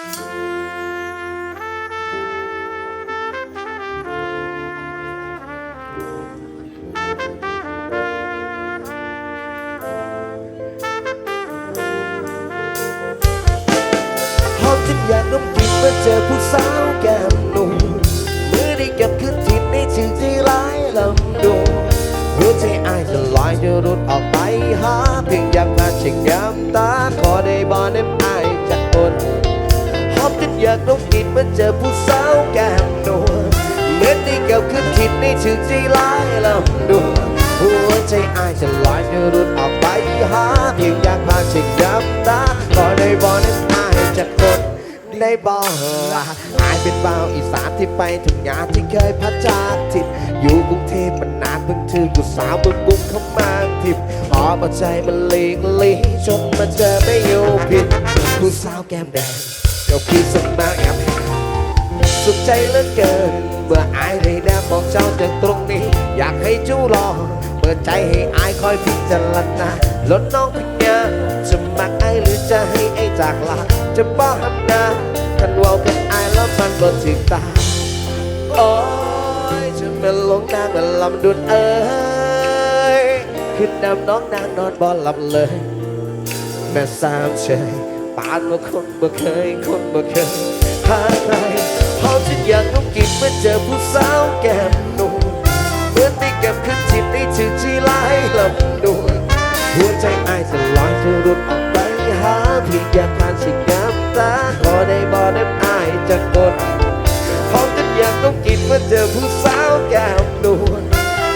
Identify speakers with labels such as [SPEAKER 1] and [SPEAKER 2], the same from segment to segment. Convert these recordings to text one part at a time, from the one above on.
[SPEAKER 1] ห นอยากน้ำกินมื่อเจอผู้สาวแก้มนุ่มเหมือนได้เก็บขึ้นทิศในชื่อที่ร้ายลำดวงหัวใจอายจะลอยจะรุดออกไปหาเพียงอยากผ่าช็คย้ำตาขอได้บอได้อายจากคนได้บอกว่าอายเป็นบ่าวอีสานที่ไปถึงงานที่เคยพัดจากทิพย์อยู่กรุงเทพมันนานเพิ่งถือกูสาวเบิ่งบุ้งเข้ามาทิพย์หอบเอาใจมันเลีงลีจนมาเจอไม่อยู่ผิดผู้สาวแก้มแดง เจ้าพี่สมาแอบสุขใจเหลือเกินเมื่ออายได้แนบบอกเจ้าจากตรงนี้ อยากให้จู้รอเปิดใจให้อายคอยพิจารณาลดน้องพิญญาจะมักไอายหรือจะให้ไอจากลาจะบ้าหันาคันเว่ากับอายแล้วมันบ่ถึงตาโอ้ยจะเป็นหลงนางมันลำดุนเอ้ยขึ้นนำน้องนางนอนบ่หลับเลยแม่สามเชย ปานว่าคนบ่เคย คนบ่เคยหาใครหอมฉันอยากน้องกินเมื่อเจอผู้สาวแก้มนุ่มเหมือนได้เก็บขึ้นจิตได้ชื่อที่ลายลำดวงหัวใจอายจะลอยจะรุดออกไปหาพียงอยากผ่านสิ่งน้ำตาขอได้บ่ได้อายจะกดหอมจนอยากต้องกินเมื่อเจอผู้สาวแก้มนวล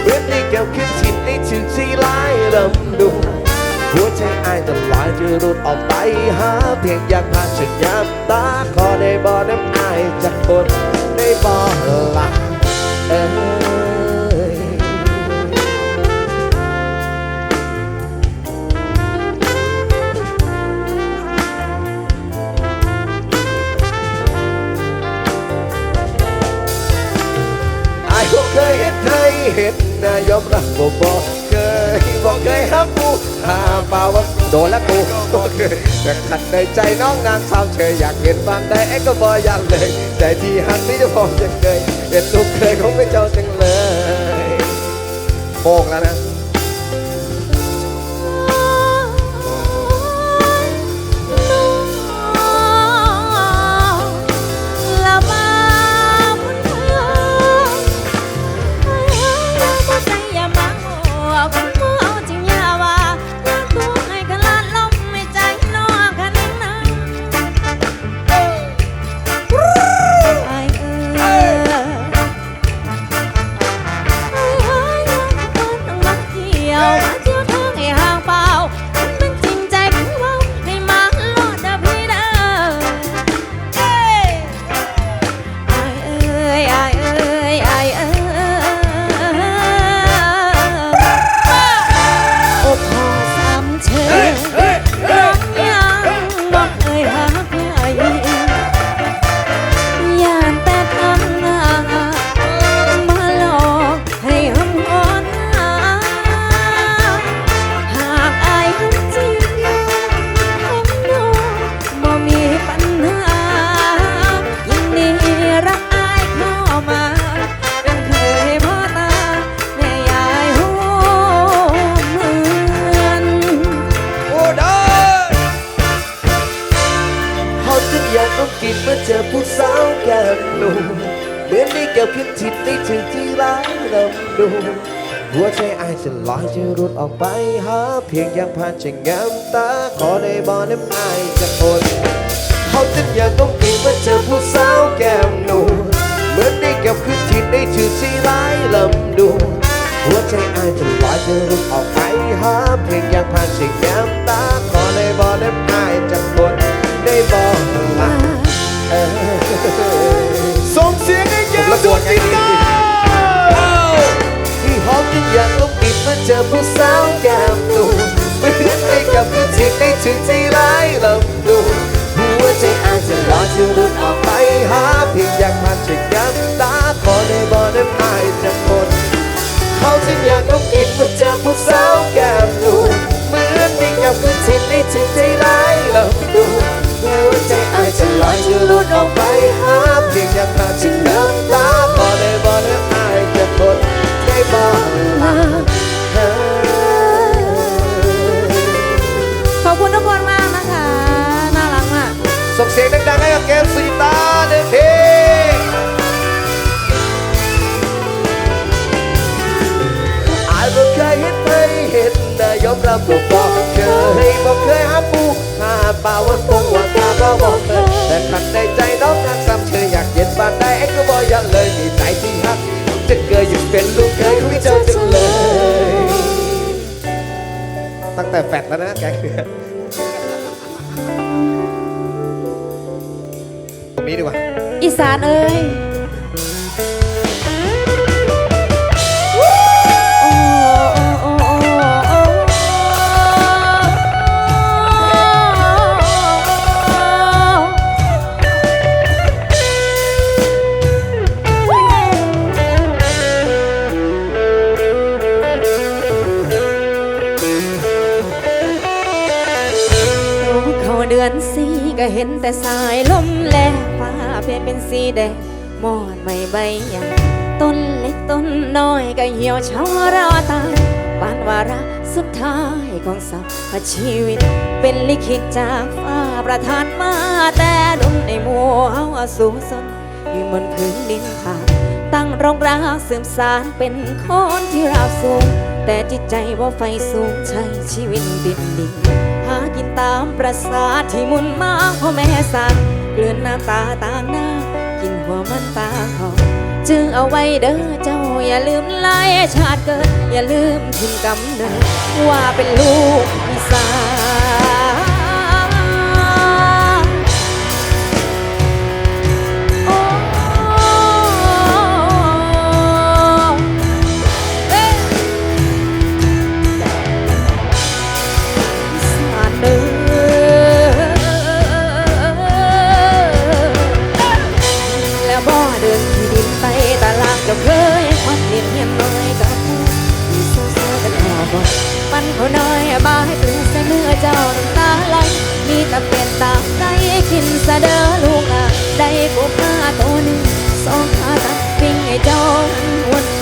[SPEAKER 1] เหมือนได้แก้วขึ้นชินในชื่อที่ลายลำดวง หัวใจอายจะลอยจะรุดออกไปหาเพียงอยากผ่านฉันยามตาขอได้บ่น้ำอายจากคนได้บ่ละเอ้ยอายบ่เคยเห็นใครเห็นนายอมรับบ่บอก เคยบอกเคยฮับกูหาเปล่าว่าโดนแล้วกูก็เคยแต่ขัดในใจน้องนางสาวเชยอยากเห็นบางได้เอ็ก็บอยอยากเลยใจที่หักนี่จะพอจะเคยเป็นลูกเคยของไม่เจ้าจังเลยโคกแล้วนะ
[SPEAKER 2] ไปหาเพียงยังผ่านจะงามตา ขอได้บ่น้ำอายจะทนเขา
[SPEAKER 1] จนอยากต้องกินมาเจอผู้สาวแก้มนูเหมือนได้เกี่ยวขึ้นทิ่ได้ถึงที่ร้ายลำดูหัวใจอายจะลอยจะรุกออกไปหาเพียงอยากผ่านจะงามตา ฉันอยากต้องกินมื่อเจอผู้สาวแก้มนูเหมือนมีกับคนที่นี่ถึงใจร้ายลอดูหัวใจอายจะลอยจะลุดออกไปหาเพียงอยากมาจึงน้ำตาบ่ได้บ่ได้อาย
[SPEAKER 3] แต่
[SPEAKER 1] บได้บ่ลาขอบคุณทุกคนมากนะคะ น่ารักมาก ส่งเสียงดังๆให้กับเกม แต่ยอมรับบ่บอกเคยบ่เคยหาปูหาปลาวันตงว่ากาก็บอกเคยแต่ขันในใจน้องนั้นซ้ำเชยอยากเย็นบานใดเอ็งก็บ่อยาเลยดีใจที่ฮักจะเกิดอยู่เป็นลูกเคยของเจ้าจังเลย ตั้งแต่แฟดแล้วนะแกตรงนี้ดีกว่า
[SPEAKER 2] อีสานเอ้ย สีแดงมอดไม่ใบหยาต้นเล็กต้นน้อยก็เหี่ยวเฉารอตายปานวาระสุดท้ายของสัพชีวิต เป็นลิขิตจากฟ้าประทานมาแต่ดุนในหมัวเฮาสูงสนอยู่บนพื้นดินผาตั้งรองรากสืบสารเป็นคนที่ราบสูง แต่จิตใจว่าไฟสูงใช้ชีวิตดินดินหากินตามประสาที่มุนมาพ่อแม่สั่งเกลือนน้ำตาตา ว่ามันตาหอมจึงเอาไว้เด้อเจ้าอย่าลืมไล่ชาติเกิด อย่าลืมถิ่นกำเนิดว่าเป็นลูก มันเขายมาให้เปลือกเสเมื่อเจ้าน้ำตาไหลมีแต่เปลี่ยนตามใจกินสะเดอลูกอะได้กบมาตัวหนึ่งสองขาตัดปิ้งให้เจ้ามันวน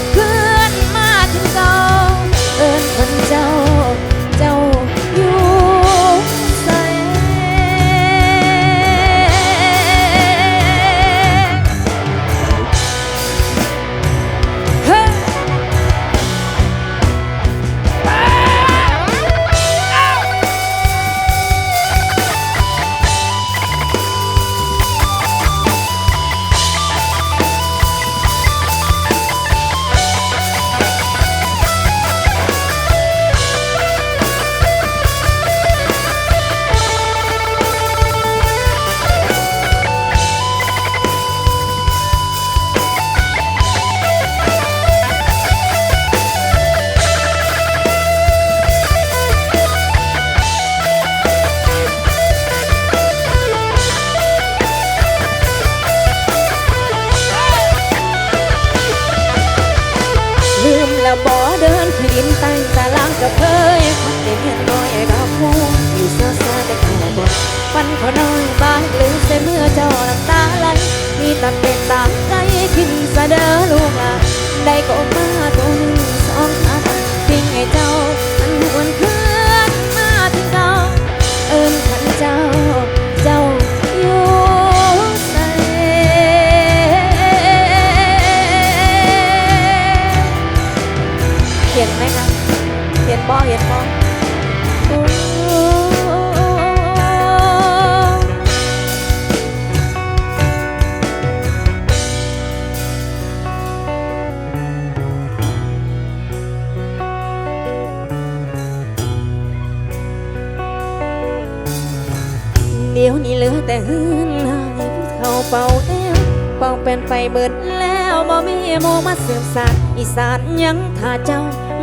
[SPEAKER 2] สานยังถ้าเจ้า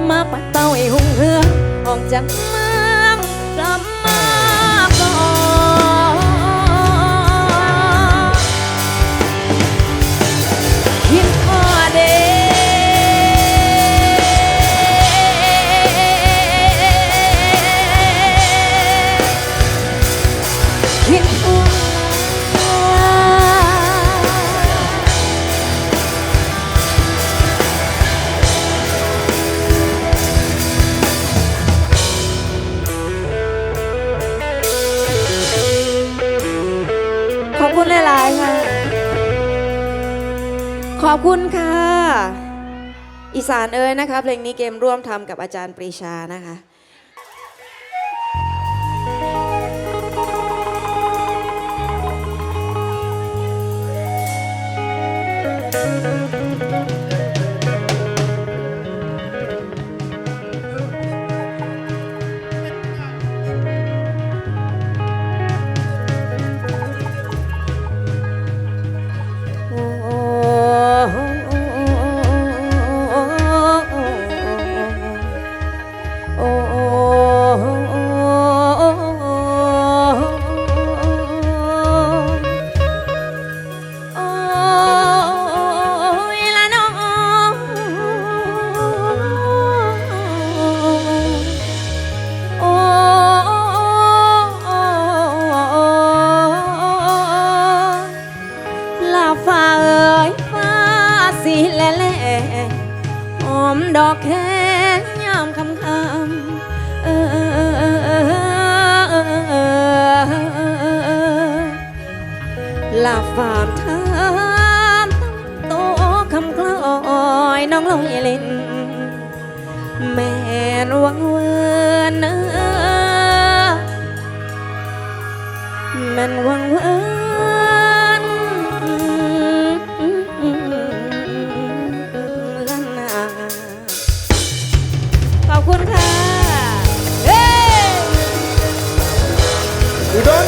[SPEAKER 2] มาปัดเป้าให้หุ่งเหืองออกจาก ขอบคุณค่ะ อีสานเอ้ยนะคะเพลงนี้เกมร่วมทำกับอาจารย์ปรีชานะคะ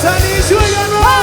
[SPEAKER 2] 在你最软弱。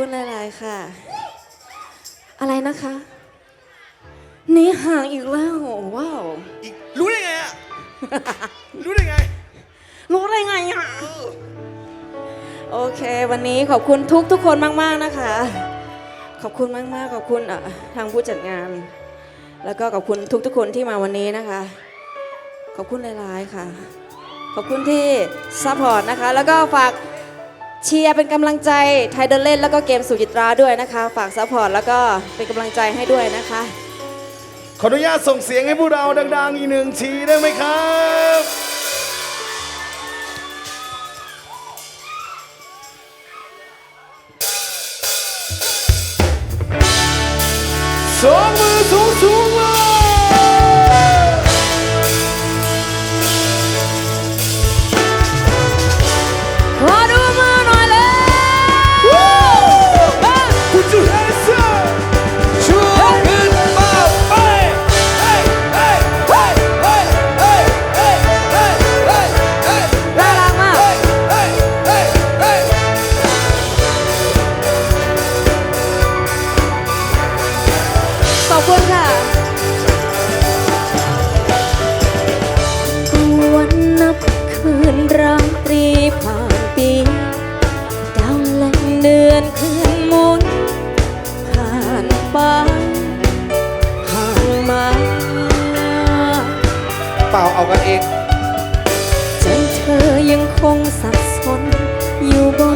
[SPEAKER 2] คุณหลาย ๆ ค่ะ อะไรนะคะ นี่ห่างอีกแล้วว้าวอีกรู้ได้ไงอะ รู้ได้
[SPEAKER 3] ไง รู้ได้ไง
[SPEAKER 2] อะโอเค วันนี้ขอบคุณทุกทุกคนมาก ๆ นะคะ ขอบคุณมาก ๆ ขอบคุณทางผู้จัดงาน แล้วก็ขอบคุณทุกทุกคนที่มาวันนี้นะคะ ขอบคุณหลาย ๆ ค่ะ ขอบคุณที่ซัพพอร์ตนะคะ แล้วก็ฝาก เชียร์เป็นกำลังใจไทยเดินเล่นแล้วก็เกมสุจิตราด้วยนะคะ ฝากซัพพอร์ตแล้วก็เป็นกำลังใจให้ด้วยนะคะ
[SPEAKER 3] ขออนุญาตส่งเสียงให้พวกเราดัง ๆ อีกหนึ่งทีได้ไหมครับสอง เดื
[SPEAKER 2] อนคืนมุนผ่านไปห่างมา
[SPEAKER 3] เปล่าเอากันเอง
[SPEAKER 2] จนเธอยังคงสับสนอยู่บน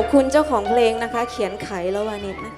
[SPEAKER 2] ขอบคุณเจ้าของเพลงนะคะ เขียนไขและวานิชนะคะ